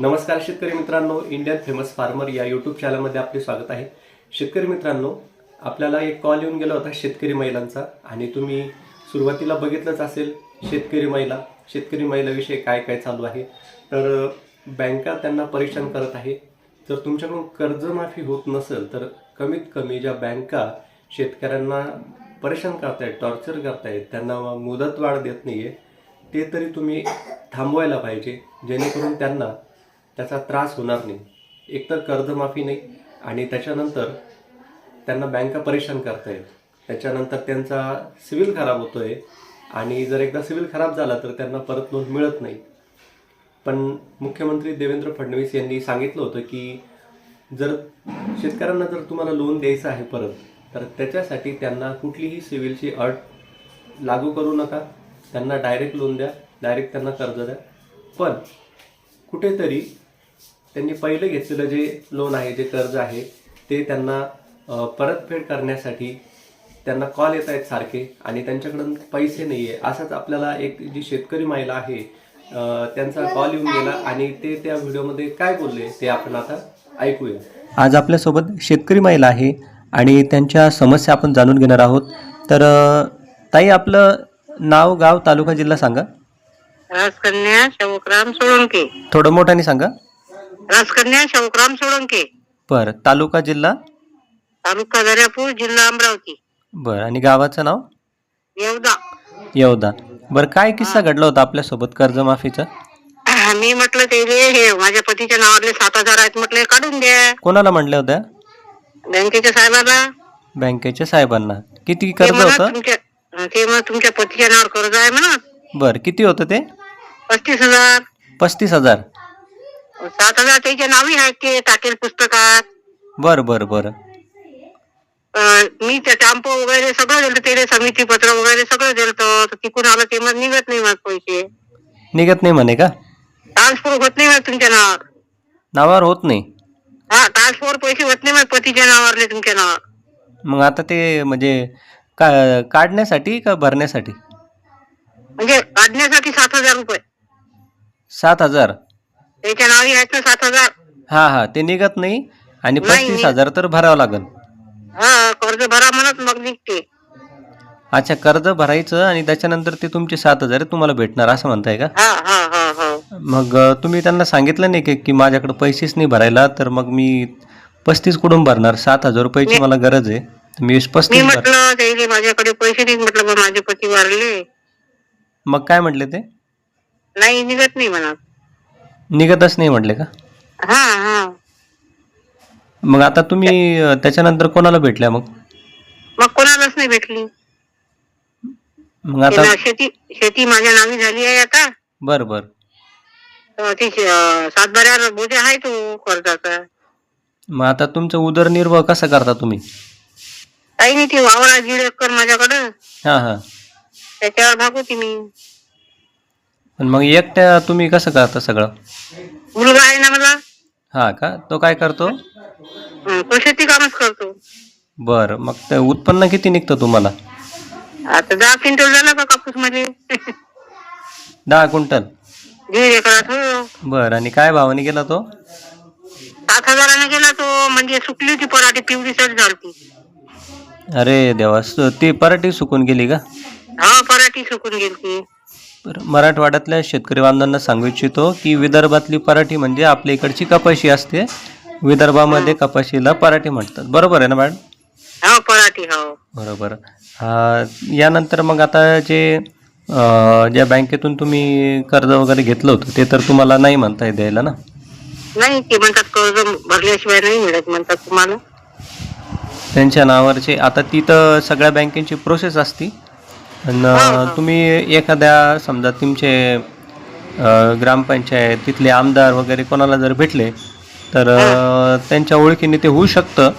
नमस्कार शेतकरी मित्रांनो इंडियन फेमस फार्मर या यूट्यूब चॅनलमध्ये आपले स्वागत आहे. शेतकरी मित्रांनो आपल्याला एक कॉल येऊन गेला होता शेतकरी महिलांचा आणि तुम्ही सुरुवातीला बघितलंच असेल शेतकरी महिला शेतकरी महिलाविषयी काय काय चालू आहे. तर बँका त्यांना परेशान करत आहे. जर तुमच्याकडून कर्जमाफी होत नसेल तर कमीत कमी ज्या बँका शेतकऱ्यांना परेशान करतायत टॉर्चर करतायत त्यांना मुदतवाढ देत नाही आहे ते तरी तुम्ही थांबवायला पाहिजे जेणेकरून त्यांना त्याचा त्रास होणार नाही. एकतर कर्जमाफी नाही आणि त्याच्यानंतर त्यांना बँका परेशान करता येईल त्याच्यानंतर त्यांचा सिव्हिल खराब होतो आहे आणि जर एकदा सिव्हिल खराब झाला तर त्यांना परत लोन मिळत नाही. पण मुख्यमंत्री देवेंद्र फडणवीस यांनी सांगितलं होतं की जर शेतकऱ्यांना जर तुम्हाला लोन द्यायचं आहे परत तर त्याच्यासाठी त्यांना कुठलीही सिव्हिलची अट लागू करू नका. त्यांना डायरेक्ट लोन द्या डायरेक्ट त्यांना कर्ज द्या. पण कुठेतरी त्यांनी पहिले घेतलेलं जे लोन आहे जे कर्ज आहे ते त्यांना परतफेड करण्यासाठी त्यांना कॉल येत आहेत सारखे आणि त्यांच्याकडून पैसे नाही आहे असाच आपल्याला एक जी शेतकरी महिला आहे त्यांचा कॉल येऊन गेला आणि ते त्या व्हिडिओमध्ये काय बोलले ते आपण आता ऐकूया. आज आपल्यासोबत शेतकरी महिला आहे आणि त्यांच्या समस्या आपण जाणून घेणार आहोत. तर ताई आपलं नाव गाव तालुका जिल्हा सांगा. राजकन्या सोळंके. थोडं मोठ्याने सांगा. राजकन्या शाहूकराम सोळंके. बरं तालुका जिल्हा? तालुका दर्यापूर जिल्हा अमरावती. बरं आणि गावाचं नाव? येवदा. येवदा. बरं काय किस्सा घडला होता आपल्यासोबत कर्जमाफीचा? मी म्हटलं ते हे माझ्या पतीच्या नावातले सात हजार आहेत म्हटलं काढून द्या. कोणाला म्हणल्या होत्या? बँकेच्या साहेबाला. बँकेच्या साहेबांना. किती ते कर्ज म्हणा होतं? तुमच्या ते म्हणा तुमच्या पतीच्या नावावर कर्ज आहे म्हणा. बरं किती होतं ते? पस्तीस हजार. पस्तीस हजार. सात हजार त्याच्या नावी आहेत ते टाकेल पुस्तकात? बरं बरं बरं. अं, मी त्या टॅम्पो वगैरे सगळं दिलं त्याला समिती पत्र वगैरे सगळं दिलं तर तिकून आलं ते मग निघत नाही मग पैसे. निघत नाही म्हणे का? ट्रान्सफर होत नाही मग तुमच्या नावावर. नावावर होत नाही. हा ट्रान्सफर पैसे होत नाही मग पतीच्या नावावरले तुमच्या नावावर. मग आता ते म्हणजे का काढण्यासाठी का भरण्यासाठी? म्हणजे काढण्यासाठी सात हजार रुपये. सात हजार. त्याच्या नावी आहेत ना सात हजार. हां हां ते निघत नाही. आणि नाही, पस्तीस नाही. हजार तर भरावं लागेल. हा कर्ज भरा म्हणत मग निघते. अच्छा कर्ज भरायचं आणि त्याच्यानंतर ते तुमचे सात हजार तुम्हाला भेटणार असं म्हणताय का? हा हा हा हा. मग अ, तुम्ही त्यांना सांगितलं नाही की की माझ्याकडे पैसेच नाही भरायला तर मग मी पस्तीस कुठून भरणार? सात हजार रुपयाची मला गरज आहे. तर मी मी पस्तीस भर म्हटलं माझ्याकडे पैसे नाही म्हटलं बा माझे पती वारले मग काय म्हटले ते? नाही निघत नाही म्हणा निघतच नाही म्हटले का? हा हा. मग आता तुम्ही अ, त्याच्यानंतर कोणाला भेटल्या मग? मग कोणालाच नाही भेटली. मग आता शेती शेती माझ्या नावी झाली आहे आता. बर बर. तर ती अं, सातबाऱ्यावर बोजा आहे तो कर्जाचा. मग आता तुमचा उदरनिर्वाह कसा करता तुम्ही? काही नाही ती वावर दीड एकर माझ्याकडं. हां हां. त्याच्यावर भागवती मी. पण मग एकट्या तुम्ही कसं करता सगळं? मुलगा आहे ना मला. हां का? तो काय करतो? हं, तो शेती कामच करतो. बरं मग ते उत्पन्न किती निघतं तुम्हाला? आता दहा क्विंटल झाला का कापूसमध्ये दहा क्विंटल? दीड एकरात हो बरं आणि काय भावाने गेला तो? सात हजाराने गेला तो म्हणजे सुकली होती पराठी पिवळी सट झालती अरे देवा स- ती पराठी सुकून गेली का? हा पराठी सुकून बरं मराठवाड्यातल्या शेतकरी बांधवांना सांगू इच्छितो की विदर्भातली पराठी म्हणजे आपल्या इकडची कपाशी असते. विदर्भामध्ये कपाशीला पराठी म्हणतात. बरोबर आहे ना मॅडम? हो पराठी हो. बरोबर. हा, यानंतर मग आता जे ज्या बँकेतून तुम्ही कर्ज वगैरे घेतलं होतं ते तर तुम्हाला नाही म्हणता येत द्यायला ना? नाही ते म्हणतात कर्ज भरल्याशिवाय नाही मिळत म्हणतात तुम्हाला. त्यांच्या नावावरचे आता ती तर सगळ्या बँकेची प्रोसेस असती. आणि तुम्ही एखाद्या समजा तुमचे ग्रामपंचायत तिथले आमदार वगैरे कोणाला जर भेटले तर त्यांच्या ओळखीने ते होऊ शकतं.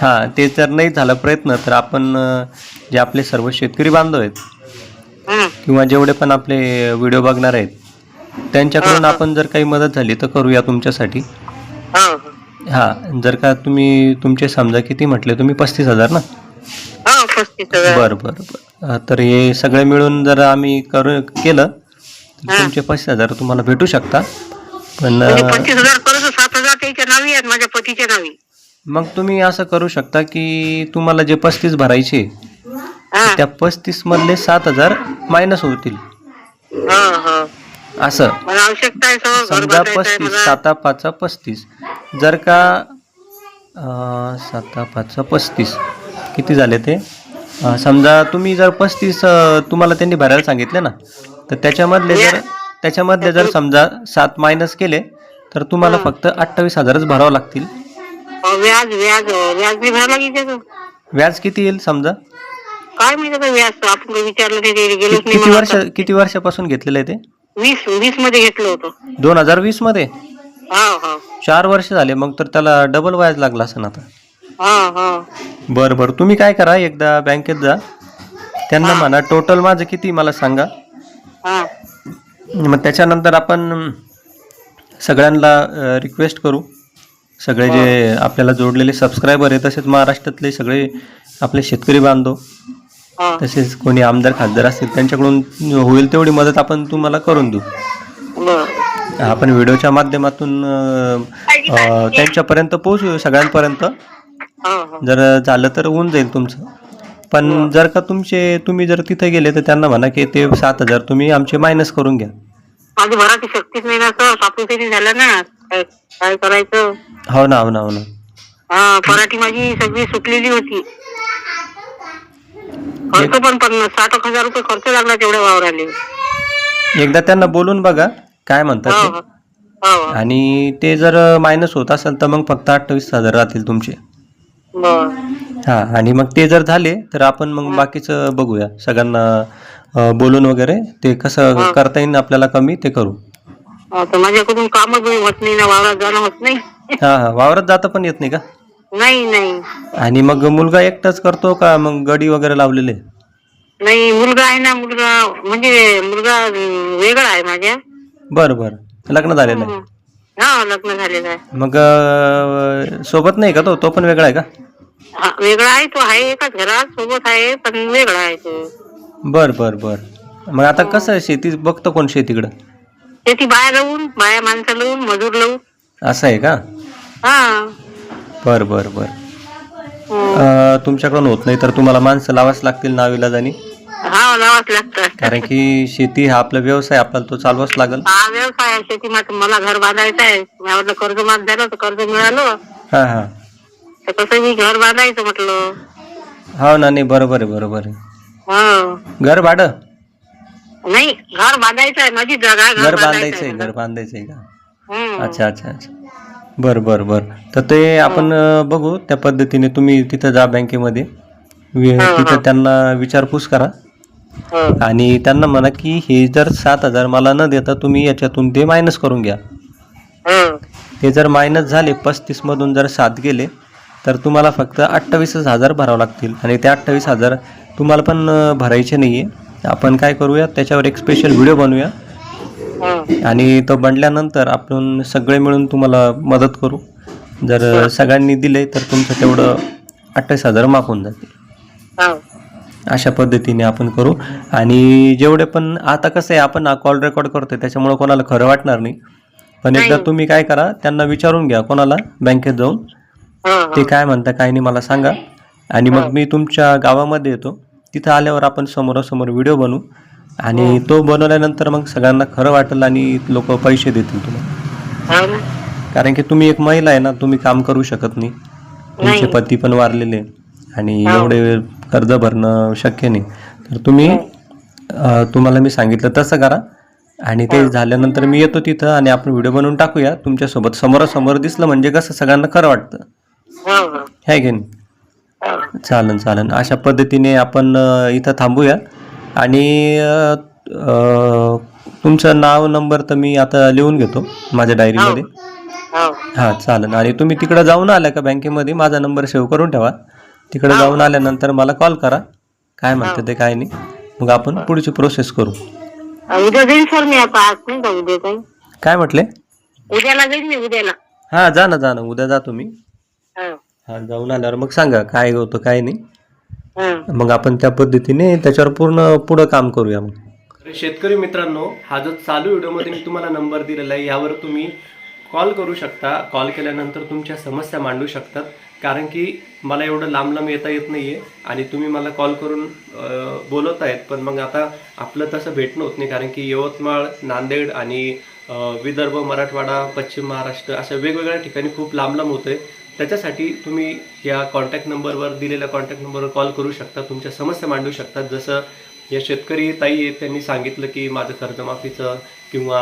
हां. ते जर नाही झाला प्रयत्न तर आपण जे आपले सर्व शेतकरी बांधव आहेत. किंवा जेवढे पण आपले व्हिडिओ बघणार आहेत त्यांच्याकडून आपण जर काही मदत झाली तर करूया तुमच्यासाठी. हां जर का तुम्ही तुमचे समजा किती म्हटले तुम्ही पस्तीस हजार ना? पस्तीस बरं बरं बरं. अं, तर हे सगळे मिळून जर आम्ही करू केलं तर तुमचे पस्तीस हजार तुम्हाला भेटू शकता. पण म्हणजे अं, पंचवीस हजार सात हजार त्याच्या नावी आहेत माझ्या पतीच्या नावी. मग तुम्ही असं करू शकता की तुम्हाला जे पस्तीस भरायचे हा. त्या पस्तीस मधले सात हजार मायनस होतील. हा हा. असं. मला आवश्यकता आहे सगळं घर समजा बांधायचं आहे पस्तीस मला. साता पाचा पस्तीस. जर का अं, साता पाचा पस्तीस. किती झाले ते? समजा तुम्ही जर पस्तीस तुम्हाला त्यांनी भरायला सांगितले ना तर त्याच्यामधले जर त्याच्यामधले जर समजा सात मायनस केले तर तुम्हाला फक्त अठ्ठावीस हजारच भरावं लागतील. व्याज व्याज व्याज. व्याज किती येईल समजा? काय माहिती आता व्याज आपण विचारलं किती वर्ष. किती वर्षापासून घेतलेलं आहे ते? वीस वीसमध्ये घेतलं होतं. दोन हजार वीसमध्ये? चार वर्ष झाले मग तर त्याला डबल व्याज लागला असं आता. हा हा. बरं बरं. तुम्ही काय करा एकदा बँकेत जा. त्यांना म्हणा टोटल माझं किती मला सांगा. हा. मग त्याच्यानंतर आपण सगळ्यांना रिक्वेस्ट करू. सगळे जे आपल्याला जोडलेले सबस्क्रायबर आहे तसेच महाराष्ट्रातले सगळे आपले शेतकरी बांधव हा. तसेच कोणी आमदार खासदार असतील त्यांच्याकडून होईल तेवढी मदत आपण तुम्हाला करून देऊ. बर. आपण व्हिडिओच्या माध्यमातून अ, अ, त्यांच्यापर्यंत पोहोचू सगळ्यांपर्यंत. जर झालं तर होऊन जाईल तुमचं. पण जर का तुमचे तुम्ही जर तिथे गेले तर त्यांना म्हणा की ते सात हजार तुम्ही आमचे मायनस करून घ्या. माझी भराची शक्तीच नाही ना सर ऑपरेशन झालं ना? काय काय करायचं? हो ना हो ना हो ना. हा पराठी माझी सगळी सुटलेली होती. खर्च पण पन्नास साठ एक हजार रुपये खर्च लागला तेवढ्या वावराले. एकदा त्यांना बोलून बघा काय हो म्हणतात हो ते. हो आणि ते जर मायनस होत असेल तर मग फक्त अठ्ठावीस हजार राहतील तुमचे. हा आणि मग ते जर झाले तर आपण मग बाकीचं बघूया. सगळ्यांना अ, बोलून वगैरे ते कसं करता येईल आपल्याला कमी ते करू. माझ्याकडून कामच बी होत नाही ना वावरात जाणं होत नाही. हा हा वावरात जाता पण येत नाही का? नाही नाही. आणि मग मुलगा एकटाच करतो का मग गडी वगैरे लावलेले? नाही मुलगा आहे ना मुलगा म्हणजे मुलगा अं, वेगळा आहे माझ्या. बरं बरं. लग्न झालेलं आहे. हा लग्न झालेलं आहे. मग अ, सोबत नाही का तो? तो पण वेगळा आहे का? हा, वेगळा आहे तो आहे एकाच घरात सोबत आहे पण वेगळा आहे तो. बर बर बर. मग आता कसं आहे शेती? बघतो कोण शेतीकडं. त्याची बाया लावून बाया माणसं लावून मजूर लावून. असं आहे का? हा. बर बर बर. हं. अ, तुमच्याकडून होत नाही तर तुम्हाला माणसं लावाच लागतील नावीला जाणी हा लावाच लागतं कारण की शेती हा आपला व्यवसाय आपल्याला तो चालवाच लागल. हा व्यवसाय आहे शेती. मात्र मला घर बांधायचं आहे. माझं कर्ज माफ झालं तर कर्ज मिळालं. हा हा. तर कसं मी घर बांधायचं म्हटलं. हो ना नाही बरोबर आहे बरोबर आहे. हो. घर भाडं? नाही घर बांधायचं आहे. माझी जागा आहे, घर बांधायचं आहे घर बांधायचं आहे का. अच्छा अच्छा अच्छा. बर बर बर. तर ते आपण अ, बघू त्या पद्धतीने तुम्ही तिथं जा बँकेमध्ये. वि- तिथं त्यांना विचारपूस करा. आणि त्यांना म्हणा की हे जर सात हजार मला न देता तुम्ही याच्यातून ते मायनस करून घ्या. हो. ते जर मायनस झाले पस्तीसमधून जर सात गेले तर तुम्हाला फक्त अठ्ठावीसच हजार भरावं लागतील. आणि ते अठ्ठावीस हजार तुम्हाला पण भरायचे नाही आहे आपण काय करूया त्याच्यावर एक स्पेशल व्हिडिओ बनवूया. आणि तो बनल्यानंतर आपण सगळे मिळून तुम्हाला मदत करू. जर सगळ्यांनी दिले तर तुमचं तेवढं अठ्ठावीस हजार माफ होऊन जातील. हो. अशा पद्धतीने आपण करू. आणि जेवढे पण आता कसं आहे आपण कॉल रेकॉर्ड करतोय त्याच्यामुळे कोणाला खरं वाटणार नाही. पण एकदा तुम्ही काय करा त्यांना विचारून घ्या कोणाला बँकेत जाऊन. हो, हो. ते काय म्हणता काय नाही मला सांगा. आणि मग मी तुमच्या गावामध्ये येतो. तिथं आल्यावर आपण समोरासमोर व्हिडिओ बनवू. आणि तो बनवल्यानंतर मग सगळ्यांना खरं वाटेल आणि लोक पैसे देतील तुम्हाला. हो. कारण की तुम्ही एक महिला आहे ना तुम्ही काम करू शकत नाही. तुमचे पती पण वारलेले. आणि एवढे कर्ज भरणं शक्य नाही. तर तुम्ही अं, तुम्हाला मी सांगितलं तसं करा. आणि ते झाल्यानंतर मी येतो तिथं आणि आपण व्हिडिओ बनवून टाकूया. तुमच्यासोबत समोरासमोर दिसलं म्हणजे कसं सगळ्यांना खरं वाटतं. हो, हो. आहे की नाही? हो. चालन चालन. अशा पद्धतीने आपण इथं थांबूया. आणि तुमचं नाव नंबर तर मी आता लिहून घेतो माझ्या डायरीमध्ये. हो. हां चालन. आणि तुम्ही तिकडं जाऊन आल्या का बँकेमध्ये? माझा नंबर सेव्ह करून ठेवा. तिकडे जाऊन आल्यानंतर मला कॉल करा. काय म्हणते ते काय नाही. मग आपण पुढची प्रोसेस करू. उद्या जाईन सर मी आता. आज नाही का उद्या काय म्हटले? उद्याला जाईन मी उद्याला. हां जा ना जा ना. उद्या जा तुम्ही हो. हां जाऊन आल्यावर मग सांगा काय होतं काय नाही. हो. मग आपण त्या पद्धतीने त्याच्यावर पूर्ण पुढं काम करूया मग. शेतकरी मित्रांनो हा जो चालू व्हिडिओमध्ये मी तुम्हाला नंबर दिलेला आहे यावर तुम्ही कॉल करू शकता. कॉल केल्यानंतर तुमच्या समस्या मांडू शकतात. कारण की मला एवढं लांब लांब येता येत नाही आहे आणि तुम्ही मला कॉल करून बोलत बोलवत आहेत पण मग आता आपलं तसं भेटणं होत नाही कारण की यवतमाळ नांदेड आणि विदर्भ मराठवाडा पश्चिम महाराष्ट्र अशा वेगवेगळ्या ठिकाणी खूप लांब लांब होतं आहे त्याच्यासाठी तुम्ही या कॉन्टॅक्ट नंबरवर दिलेल्या कॉन्टॅक्ट नंबरवर कॉल करू शकता. तुमच्या समस्या मांडू शकतात जसं या शेतकरी ताई आहेत त्यांनी सांगितलं की माझं कर्जमाफीचं किंवा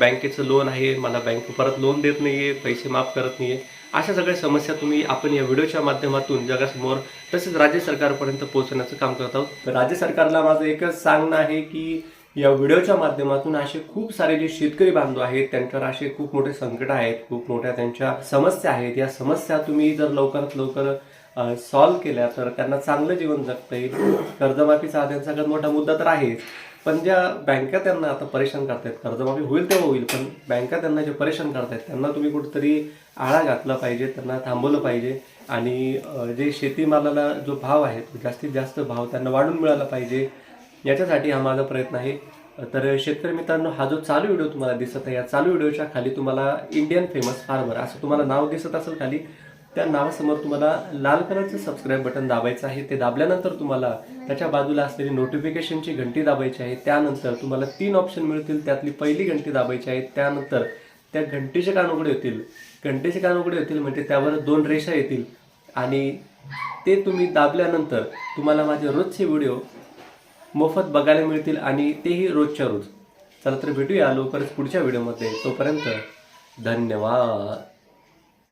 बँकेचं लोन आहे. मला बँक परत लोन देत नाही आहे पैसे माफ करत नाही आहे अशा सगळ्या समस्या तुम्ही आपण या व्हिडिओच्या माध्यमातून जगासमोर तसेच राज्य सरकारपर्यंत पोहोचवण्याचं काम करत आहोत. तर राज्य सरकारला माझं एकच सांगणं आहे की या व्हिडिओच्या माध्यमातून असे खूप सारे जे शेतकरी बांधव आहेत त्यांच्यावर असे खूप मोठे संकट आहेत खूप मोठ्या त्यांच्या समस्या आहेत. या समस्या तुम्ही जर लवकरात लवकर सॉल्व्ह केल्या तर त्यांना चांगलं जीवन जगता येईल. कर्जमाफीचा हा त्यांचा सगळ्यात मोठा मुद्दा तर आहेच. पण ज्या बँका त्यांना आता परेशान करतायत कर्जमाफी होईल तेव्हा होईल पण बँका त्यांना जे परेशान करतायत त्यांना तुम्ही कुठेतरी आळा घातला पाहिजे त्यांना थांबवलं पाहिजे आणि जे शेतीमालाला जो भाव आहे तो जास्तीत जास्त भाव त्यांना वाढून मिळाला पाहिजे याच्यासाठी हा माझा प्रयत्न आहे. तर शेतकरी मित्रांनो हा जो चालू व्हिडिओ तुम्हाला दिसत आहे या चालू व्हिडिओच्या खाली तुम्हाला इंडियन फेमस फार्मर असं तुम्हाला नाव दिसत असेल खाली त्या नावासमोर तुम्हाला लाल कलरचं सबस्क्राईब बटन दाबायचं आहे. ते दाबल्यानंतर तुम्हाला त्याच्या बाजूला असलेली नोटिफिकेशनची घंटी दाबायची आहे. त्यानंतर तुम्हाला तीन ऑप्शन मिळतील. त्यातली पहिली घंटी दाबायची आहे. त्यानंतर त्या घंटेचे कान उघडे होतील. घंटेचे कान उघडे होतील म्हणजे त्यावर दोन रेषा येतील. आणि ते तुम्ही दाबल्यानंतर तुम्हाला माझे रोजचे व्हिडिओ मोफत बघायला मिळतील आणि तेही रोजच्या रोज. चला तर भेटूया लवकरच पुढच्या व्हिडिओमध्ये तोपर्यंत धन्यवाद.